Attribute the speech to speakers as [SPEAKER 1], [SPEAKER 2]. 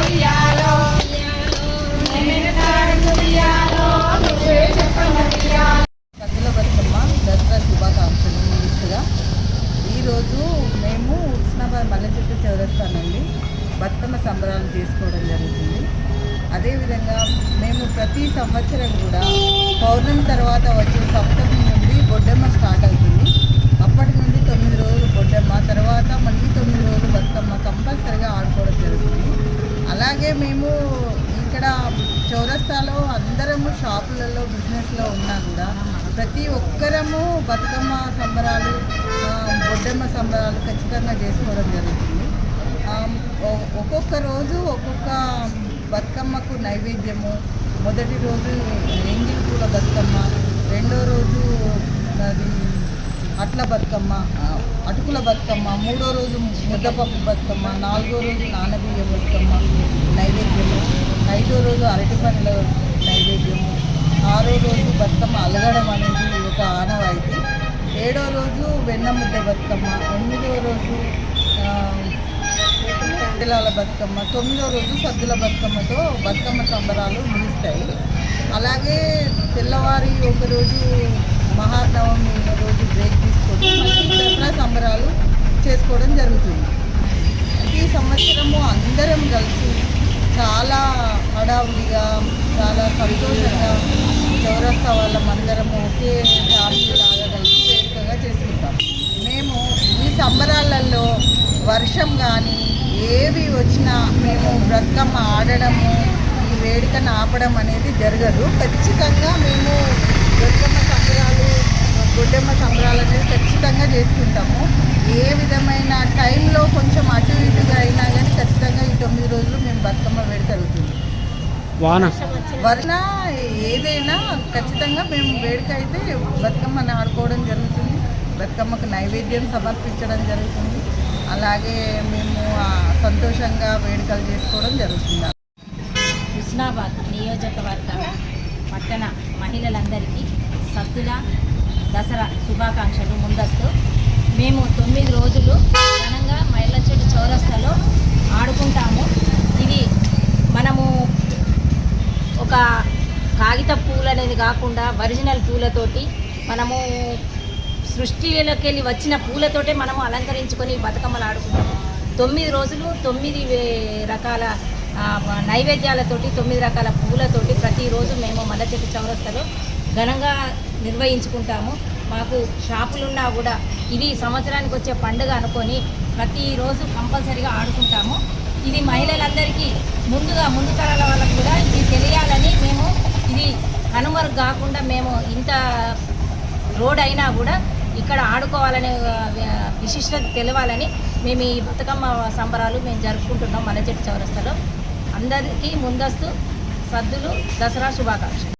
[SPEAKER 1] ఉయ్యాలో
[SPEAKER 2] బతుకమ్మ దసరా శుభాకాంక్షలు ముందుగా. ఈరోజు మేము ఉస్నాబాద్ మల్లె చెట్టు చౌరస్తానండి. బతుకమ్మ సంబరాలు చేసుకోవడం జరుగుతుంది. అదేవిధంగా మేము ప్రతి సంవత్సరం కూడా పౌర్ణమి తర్వాత వచ్చే సప్తమి నుండి బొడ్డమ్మ స్టార్ట్ అవుతుంది అప్పటి నుండి తొమ్మిది రోజులు బొడ్డమ్మ తర్వాత మళ్ళీ తొమ్మిది రోజులు బతుకమ్మ కంపల్సరిగా ఆడుకోవడం జరుగుతుంది అలాగే ఇక్కడ చౌరస్తాలో అందరము షాపులలో బిజినెస్లో ఉన్నా కూడా ప్రతి ఒక్కరము బతుకమ్మ సంబరాలు బొడ్డమ్మ సంబరాలు ఖచ్చితంగా చేసుకోవడం జరుగుతుంది. ఒక్కొక్క రోజు ఒక్కొక్క బతుకమ్మకు నైవేద్యము మొదటి రోజు ఎంగిల్ పూల బతుకమ్మ రెండో రోజు అది అట్ల బతుకమ్మ అటుకుల బతుకమ్మ మూడో రోజు ముద్దపప్పు బతుకమ్మ నాలుగో రోజు నానబియ్య బతుకమ్మ ఐదో రోజు అరటిపండ్ల నైవేద్యము. ఆరో రోజు బతుకమ్మ అలగడం అనేది ఒక ఆనవాయితీ ఏడో రోజు వెన్న ముద్ద బతుకమ్మ ఎనిమిదో రోజు ఆ, పిల్లల బతుకమ్మ తొమ్మిదో రోజు సద్దుల బతుకమ్మతో బతుకమ్మ సంబరాలు ముగుస్తాయి. అలాగే తెల్లవారి ఒక రోజు మహానవమి రోజు బ్రేక్ తీసుకొని దసరా సంబరాలు చేసుకోవడం జరుగుతుంది. ఈ సంవత్సరము అందరం కలిసి చాలా హడావుడిగా చాలా సంతోషంగా చౌరస్తా వాళ్ళం అందరం ఒకే కలిసి వేడుకగా చేసుకుంటాం. మేము ఈ సంబరాలలో వర్షం కానీ ఏవి వచ్చినా మేము బ్రతుకమ్మ ఆడడము ఈ వేడుకను ఆపడం అనేది జరగదు. ఖచ్చితంగా మేము బ్రతుకమ్మ సంబరాలు గొడ్డెమ్మ సంబరాలు అనేది ఖచ్చితంగా చేసుకుంటాము ఏ విధమైన టైంలో కొంచెం అటు ఇటుగా అయినా కానీ ఖచ్చితంగా ఈ తొమ్మిది రోజులు మేము బతుకమ్మ వేడుక జరుగుతుంది
[SPEAKER 3] వాన.
[SPEAKER 2] వర్ణ ఏదైనా ఖచ్చితంగా మేము వేడుక అయితే బతుకమ్మని ఆడుకోవడం జరుగుతుంది. బతుకమ్మకు నైవేద్యం సమర్పించడం జరుగుతుంది. అలాగే మేము సంతోషంగా వేడుకలు చేసుకోవడం జరుగుతుంది.
[SPEAKER 4] హుస్నాబాద్ నియోజకవర్గ పట్టణ మహిళలందరికీ సద్దుల దసరా శుభాకాంక్షలు ముందస్తు. మేము తొమ్మిది రోజులు ఘనంగా మైళ్ళ చెట్టు చౌరస్తాలో ఆడుకుంటాము ఇది మనము ఒక కాగిత పూలు అనేది కాకుండా ఒరిజినల్ పూలతోటి మనము సృష్టిలోకి వెళ్ళి వచ్చిన పూలతోటే మనము అలంకరించుకొని బతుకమ్మలు ఆడుకుంటాము. తొమ్మిది రోజులు తొమ్మిది వే- రకాల నైవేద్యాలతోటి తొమ్మిది రకాల పూలతోటి ప్రతిరోజు మేము మల్ల చెట్టు ఘనంగా నిర్వహించుకుంటాము. మాకు షాపులున్నా కూడా ఇది సంవత్సరానికి వచ్చే పండుగ అనుకొని ప్రతిరోజు కంపల్సరీగా ఆడుకుంటాము. ఇది మహిళలందరికీ ముందుగా ముందు తరాల వాళ్ళకు కూడా ఇది తెలియాలని మేము ఇది కనుమరుగు కాకుండా మేము ఇంత రోడ్ అయినా కూడా ఇక్కడ ఆడుకోవాలనే విశిష్టత తెలవాలని మేము ఈ బతుకమ్మ సంబరాలు మేము జరుపుకుంటున్నాం మలచెట్టు చౌరస్తలో. అందరికీ ముందస్తు సద్దులు దసరా శుభాకాంక్షలు.